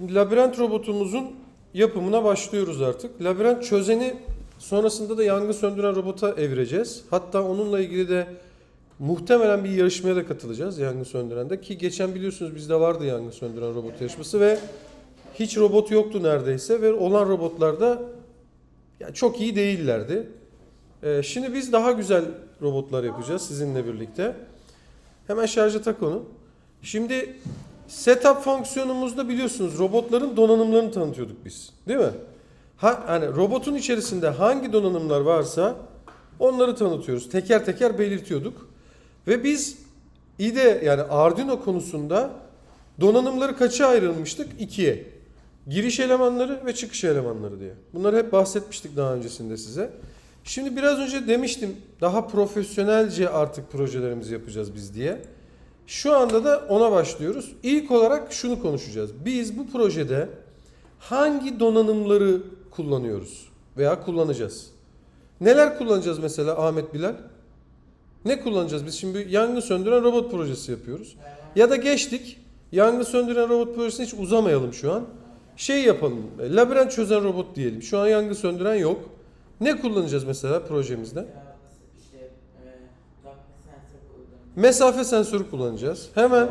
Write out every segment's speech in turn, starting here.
Şimdi labirent robotumuzun yapımına başlıyoruz artık. Labirent çözeni sonrasında da yangın söndüren robota evireceğiz. Hatta onunla ilgili de muhtemelen bir yarışmaya da katılacağız yangın söndürende. Ki geçen biliyorsunuz bizde vardı yangın söndüren robot yarışması ve hiç robot yoktu neredeyse ve olan robotlar da ya çok iyi değillerdi. Ee, şimdi biz daha güzel robotlar yapacağız sizinle birlikte. Hemen şarja tak onu. Şimdi setup fonksiyonumuzda biliyorsunuz robotların donanımlarını tanıtıyorduk biz. Değil mi? Ha, hani robotun içerisinde hangi donanımlar varsa onları tanıtıyoruz. Teker teker belirtiyorduk. Ve biz IDE yani Arduino konusunda donanımları kaça ayrılmıştık? İkiye. Giriş elemanları ve çıkış elemanları diye. Bunları hep bahsetmiştik daha öncesinde size. Şimdi biraz önce demiştim daha profesyonelce artık projelerimizi yapacağız biz diye. Şu anda da ona başlıyoruz. İlk olarak şunu konuşacağız. Biz bu projede hangi donanımları kullanıyoruz veya kullanacağız? Neler kullanacağız mesela Ahmet Bilal? Ne kullanacağız? Biz şimdi yangın söndüren robot projesi yapıyoruz. Ya da geçtik. Yangın söndüren robot projesine hiç uzamayalım şu an. Şey yapalım. e, Labirent çözen robot diyelim. Şu an yangın söndüren yok. Ne kullanacağız mesela projemizde? İşte e, dakika sensör kullanıyor. Mesafe sensörü kullanacağız. Hemen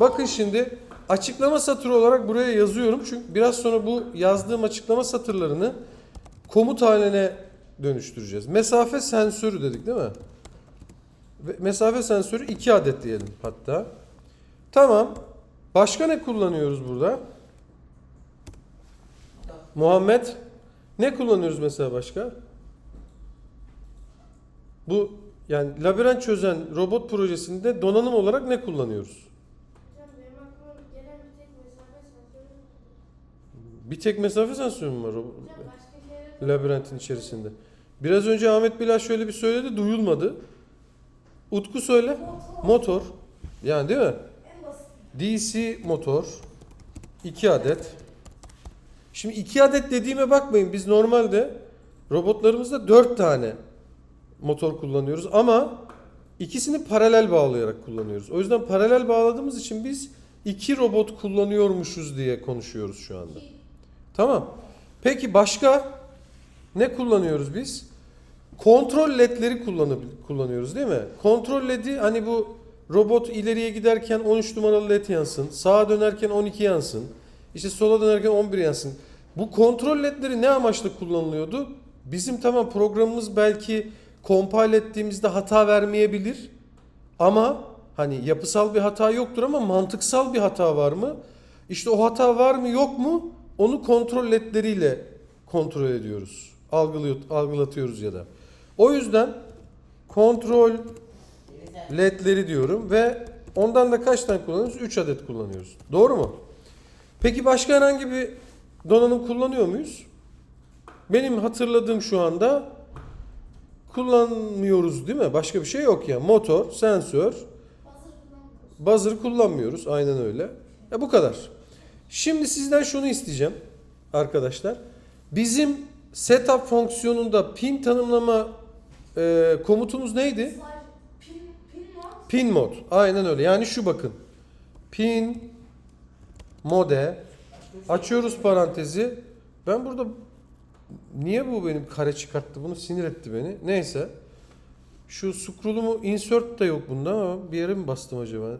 bakın şimdi açıklama satırı olarak buraya yazıyorum. Çünkü biraz sonra bu yazdığım açıklama satırlarını komut haline dönüştüreceğiz. Mesafe sensörü dedik değil mi? Mesafe sensörü 2 adet diyelim hatta. Tamam. Başka ne kullanıyoruz burada? Muhammed ne kullanıyoruz mesela başka? Bu yani labirent çözen robot projesinde donanım olarak ne kullanıyoruz? Bir tek mesafe sensörü. Bir tek mesafe sensörü mü var o labirentin içerisinde? Biraz önce Ahmet Bilal şöyle bir söyledi, duyulmadı. Utku söyle. Motor. Yani değil mi? DC motor. 2 adet. Şimdi 2 adet dediğime bakmayın. Biz normalde robotlarımızda 4 tane motor kullanıyoruz ama ikisini paralel bağlayarak kullanıyoruz. O yüzden paralel bağladığımız için biz iki robot kullanıyormuşuz diye konuşuyoruz şu anda. Tamam. Peki başka ne kullanıyoruz biz? Kontrol ledleri kullanıyoruz değil mi? Kontrol ledi hani bu robot ileriye giderken 13 numaralı led yansın, sağa dönerken 12 yansın, işte sola dönerken 11 yansın. Bu kontrol ledleri ne amaçla kullanılıyordu? Bizim tamam programımız belki compile ettiğimizde hata vermeyebilir ama hani yapısal bir hata yoktur ama mantıksal bir hata var mı? İşte o hata var mı yok mu? Onu kontrol ledleriyle kontrol ediyoruz. Algılıyor, algılatıyoruz ya da. O yüzden kontrol ledleri diyorum ve ondan da kaç tane kullanıyoruz? 3 adet kullanıyoruz. Doğru mu? Peki başka herhangi bir donanım kullanıyor muyuz? Benim hatırladığım şu anda kullanmıyoruz değil mi? Başka bir şey yok ya. Motor, sensör, buzzer kullanmıyoruz. Aynen öyle. Ya bu kadar. Şimdi sizden şunu isteyeceğim arkadaşlar. Bizim setup fonksiyonunda pin tanımlama e, komutumuz neydi? Pin mod. Aynen öyle. Yani şu bakın. Pin mode açıyoruz parantezi. Ben burada niye bu benim kare çıkarttı? Bunu sinir etti beni. Neyse. Şu scroll'umu insert de yok bunda ama bir yere mi bastım acaba?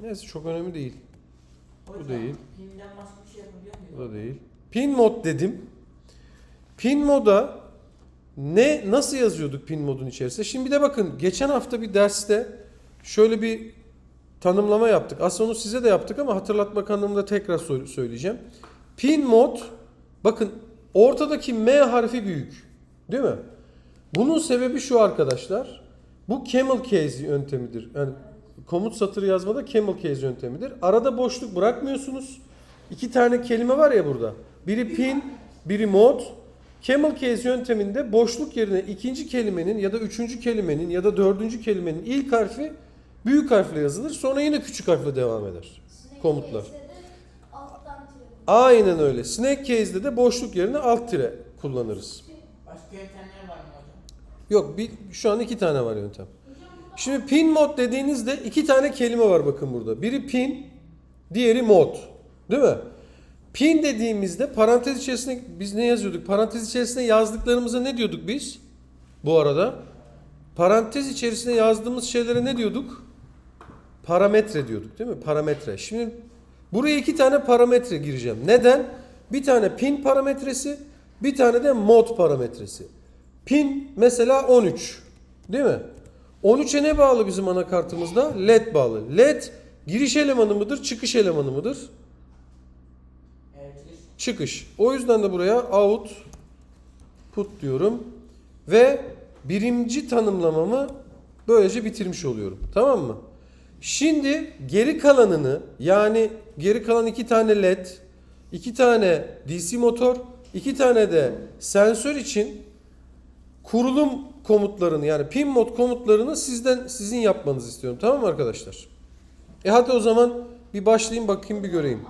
Neyse çok önemli değil. Hocam, değil. Pinden başka bir şey yapabiliyor muyuz? Bu da değil. Pin mod dedim. Pin moda ne nasıl yazıyorduk pin modun içerisinde? Şimdi bir de bakın geçen hafta bir derste şöyle bir tanımlama yaptık. Aslında onu size de yaptık ama hatırlatmak anlamında tekrar sö- söyleyeceğim. Pin mod bakın ortadaki M harfi büyük. Değil mi? Bunun sebebi şu arkadaşlar. Bu camel case yöntemidir. Yani komut satırı yazmada camel case yöntemidir. Arada boşluk bırakmıyorsunuz. İki tane kelime var ya burada. Biri pin, biri mod. Camel case yönteminde boşluk yerine ikinci kelimenin ya da üçüncü kelimenin ya da dördüncü kelimenin ilk harfi büyük harfle yazılır. Sonra yine küçük harfle devam eder. Komutlar. case'de de alttan tire. Aynen öyle. Snake case'de de boşluk yerine alt tire kullanırız. Başka yöntemler var mı hocam? Yok bir, şu an iki tane var yöntem. Şimdi pin mod dediğinizde iki tane kelime var bakın burada. Biri pin, diğeri mod. Değil mi? Pin dediğimizde parantez içerisinde biz ne yazıyorduk? Parantez içerisinde yazdıklarımıza ne diyorduk biz? Bu arada parantez içerisinde yazdığımız şeylere ne diyorduk? Parametre diyorduk değil mi? Parametre. Şimdi buraya iki tane parametre gireceğim. Neden? Bir tane pin parametresi, bir tane de mod parametresi. Pin mesela 13. Değil mi? 13'e ne bağlı bizim anakartımızda? LED bağlı. LED giriş elemanı mıdır, çıkış elemanı mıdır? Çıkış. O yüzden de buraya out put diyorum ve birinci tanımlamamı böylece bitirmiş oluyorum. Tamam mı? Şimdi geri kalanını yani geri kalan iki tane led, iki tane DC motor, iki tane de sensör için kurulum komutlarını yani pin mod komutlarını sizden sizin yapmanızı istiyorum. Tamam mı arkadaşlar? E hadi o zaman bir başlayayım bakayım bir göreyim.